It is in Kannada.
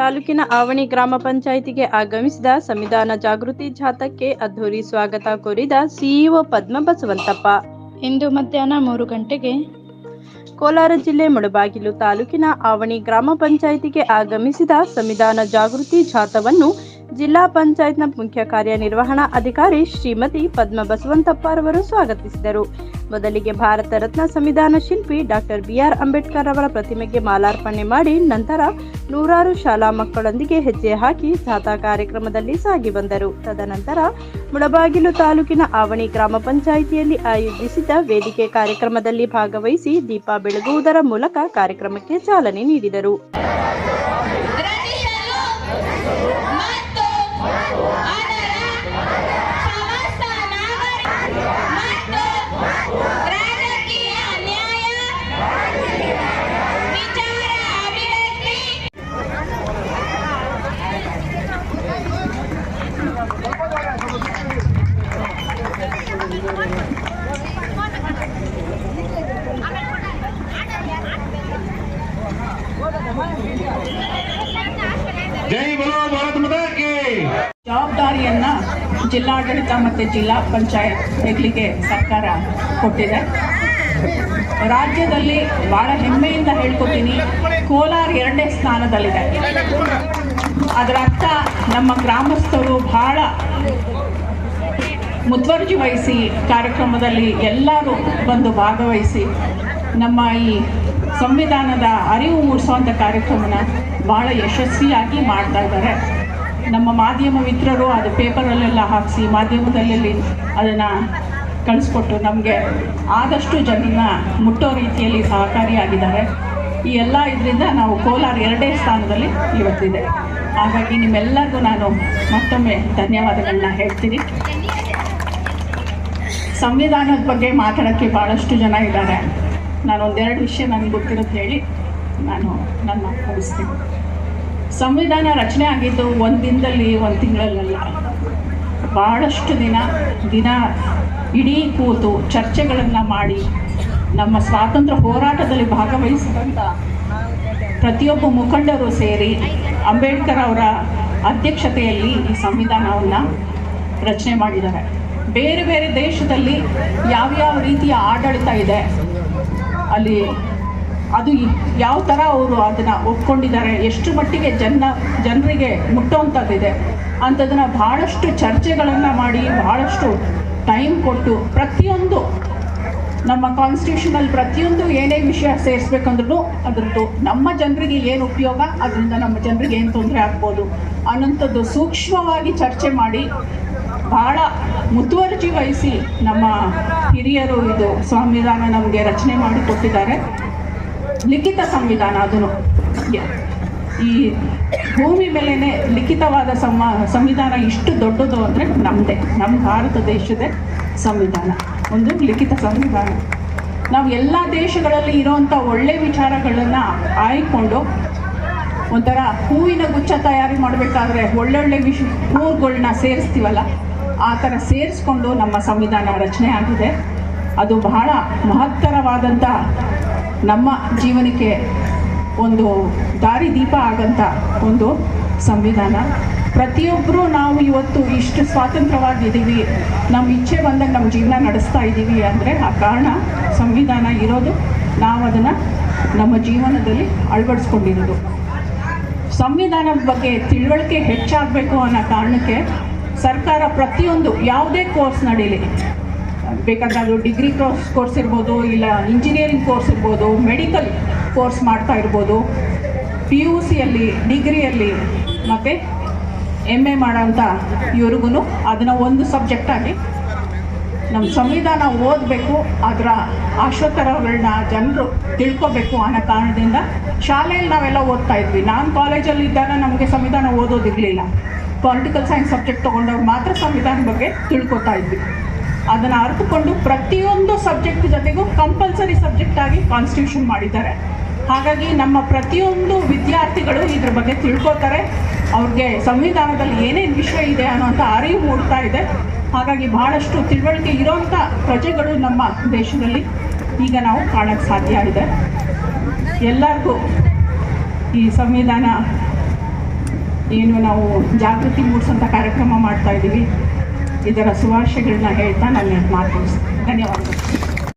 ತಾಲೂಕಿನ ಆವಣಿ ಗ್ರಾಮ ಪಂಚಾಯಿತಿಗೆ ಆಗಮಿಸಿದ ಸಂವಿಧಾನ ಜಾಗೃತಿ ಜಾಥಾಕ್ಕೆ ಅದ್ಧೂರಿ ಸ್ವಾಗತ ಕೋರಿದ ಸಿಇಒ ಪದ್ಮ ಬಸವಂತಪ್ಪ ಇಂದು ಮಧ್ಯಾಹ್ನ ಮೂರು ಗಂಟೆಗೆ ಕೋಲಾರ ಜಿಲ್ಲೆ ಮುಳಬಾಗಿಲು ತಾಲೂಕಿನ ಆವಣಿ ಗ್ರಾಮ ಪಂಚಾಯಿತಿಗೆ ಆಗಮಿಸಿದ ಸಂವಿಧಾನ ಜಾಗೃತಿ ಜಾಥಾವನ್ನು ಜಿಲ್ಲಾ ಪಂಚಾಯತ್ನ ಮುಖ್ಯ ಕಾರ್ಯನಿರ್ವಹಣಾ ಅಧಿಕಾರಿ ಶ್ರೀಮತಿ ಪದ್ಮ ಬಸವಂತಪ್ಪ ಅವರು ಸ್ವಾಗತಿಸಿದರು. ಮೊದಲಿಗೆ ಭಾರತ ರತ್ನ ಸಂವಿಧಾನ ಶಿಲ್ಪಿ ಡಾಕ್ಟರ್ ಬಿಆರ್ ಅಂಬೇಡ್ಕರ್ ಅವರ ಪ್ರತಿಮೆಗೆ ಮಾಲಾರ್ಪಣೆ ಮಾಡಿ ನಂತರ ನೂರಾರು ಶಾಲಾ ಮಕ್ಕಳೊಂದಿಗೆ ಹೆಜ್ಜೆ ಹಾಕಿ ಜಾಥಾ ಕಾರ್ಯಕ್ರಮದಲ್ಲಿ ಸಾಗಿ ಬಂದರು. ತದನಂತರ ಮುಳಬಾಗಿಲು ತಾಲೂಕಿನ ಆವಣಿ ಗ್ರಾಮ ಪಂಚಾಯಿತಿಯಲ್ಲಿ ಆಯೋಜಿಸಿದ್ದ ವೇದಿಕೆ ಕಾರ್ಯಕ್ರಮದಲ್ಲಿ ಭಾಗವಹಿಸಿ ದೀಪ ಬೆಳಗುವುದರ ಮೂಲಕ ಕಾರ್ಯಕ್ರಮಕ್ಕೆ ಚಾಲನೆ ನೀಡಿದರು. ಜಿಲ್ಲಾಡಳಿತ ಮತ್ತು ಜಿಲ್ಲಾ ಪಂಚಾಯತ್ ಇರಲಿಕ್ಕೆ ಸರ್ಕಾರ ಕೊಟ್ಟಿದೆ. ರಾಜ್ಯದಲ್ಲಿ ಭಾಳ ಹೆಮ್ಮೆಯಿಂದ ಹೇಳ್ಕೊತೀನಿ, ಕೋಲಾರ ಎರಡನೇ ಸ್ಥಾನದಲ್ಲಿದೆ. ಅದರ ಅರ್ಥ ನಮ್ಮ ಗ್ರಾಮಸ್ಥರು ಬಹಳ ಮುತುವರ್ಜಿ ವಹಿಸಿ ಕಾರ್ಯಕ್ರಮದಲ್ಲಿ ಎಲ್ಲರೂ ಬಂದು ಭಾಗವಹಿಸಿ ನಮ್ಮ ಈ ಸಂವಿಧಾನದ ಅರಿವು ಮೂಡಿಸುವಂಥ ಕಾರ್ಯಕ್ರಮನ ಭಾಳ ಯಶಸ್ವಿಯಾಗಿ ಮಾಡ್ತಾ ಇದ್ದಾರೆ. ನಮ್ಮ ಮಾಧ್ಯಮ ಮಿತ್ರರು ಅದು ಪೇಪರಲ್ಲೆಲ್ಲ ಹಾಕಿಸಿ ಮಾಧ್ಯಮದಲ್ಲಿ ಅದನ್ನು ಕಳಿಸ್ಕೊಟ್ಟು ನಮಗೆ ಆದಷ್ಟು ಜನರನ್ನ ಮುಟ್ಟೋ ರೀತಿಯಲ್ಲಿ ಸಹಕಾರಿಯಾಗಿದ್ದಾರೆ. ಈ ಎಲ್ಲ ಇದರಿಂದ ನಾವು ಕೋಲಾರ ಎರಡೇ ಸ್ಥಾನದಲ್ಲಿ ಇವತ್ತಿದೆ. ಹಾಗಾಗಿ ನಿಮ್ಮೆಲ್ಲರಿಗೂ ನಾನು ಮತ್ತೊಮ್ಮೆ ಧನ್ಯವಾದಗಳನ್ನ ಹೇಳ್ತೀನಿ. ಸಂವಿಧಾನದ ಬಗ್ಗೆ ಮಾತಾಡೋಕ್ಕೆ ಭಾಳಷ್ಟು ಜನ ಇದ್ದಾರೆ. ನಾನು ಒಂದೆರಡು ವಿಷಯ ನನಗೆ ಗೊತ್ತಿರೋದು ಹೇಳಿ ನಾನು ನನ್ನ ಮುಗಿಸ್ತೀನಿ. ಸಂವಿಧಾನ ರಚನೆ ಆಗಿದ್ದು ಒಂದು ದಿನದಲ್ಲಿ ಒಂದು ತಿಂಗಳಲ್ಲ ಭಾಳಷ್ಟು ದಿನ ದಿನ ಇಡೀ ಕೂತು ಚರ್ಚೆಗಳನ್ನು ಮಾಡಿ ನಮ್ಮ ಸ್ವಾತಂತ್ರ್ಯ ಹೋರಾಟದಲ್ಲಿ ಭಾಗವಹಿಸಿದಂಥ ಪ್ರತಿಯೊಬ್ಬ ಮುಖಂಡರು ಸೇರಿ ಅಂಬೇಡ್ಕರ್ ಅವರ ಅಧ್ಯಕ್ಷತೆಯಲ್ಲಿ ಈ ಸಂವಿಧಾನವನ್ನು ರಚನೆ ಮಾಡಿದ್ದಾರೆ. ಬೇರೆ ಬೇರೆ ದೇಶದಲ್ಲಿ ಯಾವ್ಯಾವ ರೀತಿಯ ಆಡಳಿತ ಇದೆ, ಅಲ್ಲಿ ಅದು ಯಾವ ಥರ ಅವರು ಅದನ್ನು ಒಪ್ಕೊಂಡಿದ್ದಾರೆ, ಎಷ್ಟು ಮಟ್ಟಿಗೆ ಜನ ಜನರಿಗೆ ಮುಟ್ಟುವಂಥದ್ದಿದೆ ಅಂಥದನ್ನು ಭಾಳಷ್ಟು ಚರ್ಚೆಗಳನ್ನು ಮಾಡಿ ಭಾಳಷ್ಟು ಟೈಮ್ ಕೊಟ್ಟು ಪ್ರತಿಯೊಂದು ನಮ್ಮ ಕಾನ್ಸ್ಟಿಟ್ಯೂಷನಲ್ಲಿ ಪ್ರತಿಯೊಂದು ಏನೇ ವಿಷಯ ಸೇರಿಸ್ಬೇಕಂದ್ರೂ ಅದರದ್ದು ನಮ್ಮ ಜನರಿಗೆ ಏನು ಉಪಯೋಗ, ಅದರಿಂದ ನಮ್ಮ ಜನರಿಗೆ ಏನು ತೊಂದರೆ ಆಗ್ಬೋದು ಅನ್ನೋಂಥದ್ದು ಸೂಕ್ಷ್ಮವಾಗಿ ಚರ್ಚೆ ಮಾಡಿ ಭಾಳ ಮುತುವರ್ಜಿ ವಹಿಸಿ ನಮ್ಮ ಹಿರಿಯರು ಇದು ಸಂವಿಧಾನ ನಮಗೆ ರಚನೆ ಮಾಡಿ ಕೊಟ್ಟಿದ್ದಾರೆ. ಲಿಖಿತ ಸಂವಿಧಾನ ಅದನ್ನು. ಈ ಭೂಮಿ ಮೇಲೇ ಲಿಖಿತವಾದ ಸಂವಿಧಾನ ಇಷ್ಟು ದೊಡ್ಡದು ಅಂದರೆ ನಮ್ಮದೇ ನಮ್ಮ ಭಾರತ ದೇಶದ ಸಂವಿಧಾನ. ಒಂದು ಲಿಖಿತ ಸಂವಿಧಾನ. ನಾವು ಎಲ್ಲ ದೇಶಗಳಲ್ಲಿ ಇರೋವಂಥ ಒಳ್ಳೆ ವಿಚಾರಗಳನ್ನು ಆಯ್ಕೊಂಡು ಒಂಥರ ಹೂವಿನ ಗುಚ್ಛ ತಯಾರಿ ಮಾಡಬೇಕಾದ್ರೆ ಒಳ್ಳೊಳ್ಳೆ ವಿಷ ಹೂವುಗಳನ್ನ ಸೇರಿಸ್ತೀವಲ್ಲ, ಆ ಥರ ಸೇರಿಸ್ಕೊಂಡು ನಮ್ಮ ಸಂವಿಧಾನ ರಚನೆ ಆಗಿದೆ. ಅದು ಬಹಳ ಮಹತ್ತರವಾದಂಥ ನಮ್ಮ ಜೀವನಕ್ಕೆ ಒಂದು ದಾರಿದೀಪ ಆಗಂಥ ಒಂದು ಸಂವಿಧಾನ. ಪ್ರತಿಯೊಬ್ಬರೂ ನಾವು ಇವತ್ತು ಇಷ್ಟು ಸ್ವಾತಂತ್ರ್ಯವಾಗಿದ್ದೀವಿ. ನಮ್ಮ ಇಚ್ಛೆ ಬಂದಾಗ ನಮ್ಮ ಜೀವನ ನಡೆಸ್ತಾ ಇದ್ದೀವಿ ಅಂದರೆ ಆ ಕಾರಣ ಸಂವಿಧಾನ ಇರೋದು. ನಾವು ಅದನ್ನು ನಮ್ಮ ಜೀವನದಲ್ಲಿ ಅಳವಡಿಸ್ಕೊಂಡಿರೋದು. ಸಂವಿಧಾನದ ಬಗ್ಗೆ ತಿಳುವಳಿಕೆ ಹೆಚ್ಚಾಗಬೇಕು ಅನ್ನೋ ಕಾರಣಕ್ಕೆ ಸರ್ಕಾರ ಪ್ರತಿಯೊಂದು ಯಾವುದೇ ಕೋರ್ಸ್ ನಡೀಲಿ. ಬೇಕಾದ್ರೆ ಡಿಗ್ರಿ ಕೋರ್ಸ್ ಕೋರ್ಸ್ ಇರ್ಬೋದು, ಇಲ್ಲ ಇಂಜಿನಿಯರಿಂಗ್ ಕೋರ್ಸ್ ಇರ್ಬೋದು ಮೆಡಿಕಲ್ ಕೋರ್ಸ್ ಮಾಡ್ತಾ ಇರ್ಬೋದು. ಪಿ ಯು ಸಿಯಲ್ಲಿ ಡಿಗ್ರಿಯಲ್ಲಿ ಮತ್ತು ಎಂ ಎ ಮಾಡೋಂಥ ಇವ್ರಿಗೂ ಅದನ್ನು ಒಂದು ಸಬ್ಜೆಕ್ಟಾಗಿ ನಮ್ಮ ಸಂವಿಧಾನ ಓದಬೇಕು, ಅದರ ಆಶೋತ್ತರಗಳನ್ನ ಜನರು ತಿಳ್ಕೊಬೇಕು ಅನ್ನೋ ಕಾರಣದಿಂದ ಶಾಲೆಯಲ್ಲಿ ನಾವೆಲ್ಲ ಓದ್ತಾ ಇದ್ವಿ. ನಾನು ಕಾಲೇಜಲ್ಲಿ ಇದ್ದಾಗ ನಮಗೆ ಸಂವಿಧಾನ ಓದೋದಿರಲಿಲ್ಲ. ಪೊಲಿಟಿಕಲ್ ಸೈನ್ಸ್ ಸಬ್ಜೆಕ್ಟ್ ತೊಗೊಂಡವ್ರು ಮಾತ್ರ ಸಂವಿಧಾನ ಬಗ್ಗೆ ತಿಳ್ಕೊತಾ ಇದ್ವಿ. ಅದನ್ನು ಅರಿತುಕೊಂಡು ಪ್ರತಿಯೊಂದು ಸಬ್ಜೆಕ್ಟ್ ಜೊತೆಗೂ ಕಂಪಲ್ಸರಿ ಸಬ್ಜೆಕ್ಟ್ ಆಗಿ ಕಾನ್ಸ್ಟಿಟ್ಯೂಷನ್ ಮಾಡಿದ್ದಾರೆ. ಹಾಗಾಗಿ ನಮ್ಮ ಪ್ರತಿಯೊಂದು ವಿದ್ಯಾರ್ಥಿಗಳು ಇದ್ರ ಬಗ್ಗೆ ತಿಳ್ಕೊತಾರೆ ಅವ್ರಿಗೆ ಸಂವಿಧಾನದಲ್ಲಿ ಏನೇನು ವಿಷಯ ಇದೆ ಅನ್ನೋಂಥ ಅರಿವು ಮೂಡ್ತಾ ಇದೆ. ಹಾಗಾಗಿ ಬಹಳಷ್ಟು ತಿಳುವಳಿಕೆ ಇರೋಂಥ ಪ್ರಜೆಗಳು ನಮ್ಮ ದೇಶದಲ್ಲಿ ಈಗ ನಾವು ಕಾಣಕ್ಕೆ ಸಾಧ್ಯ ಇದೆ. ಎಲ್ಲರಿಗೂ ಈ ಸಂವಿಧಾನ ಏನು ನಾವು ಜಾಗೃತಿ ಮೂಡಿಸೋಂಥ ಕಾರ್ಯಕ್ರಮ ಮಾಡ್ತಾ ಇದ್ದೀವಿ. ಇದರ ಶುಭಾಶಯಗಳನ್ನ ಹೇಳ್ತಾ ನನ್ನ ಮಾತು ಧನ್ಯವಾದಗಳು.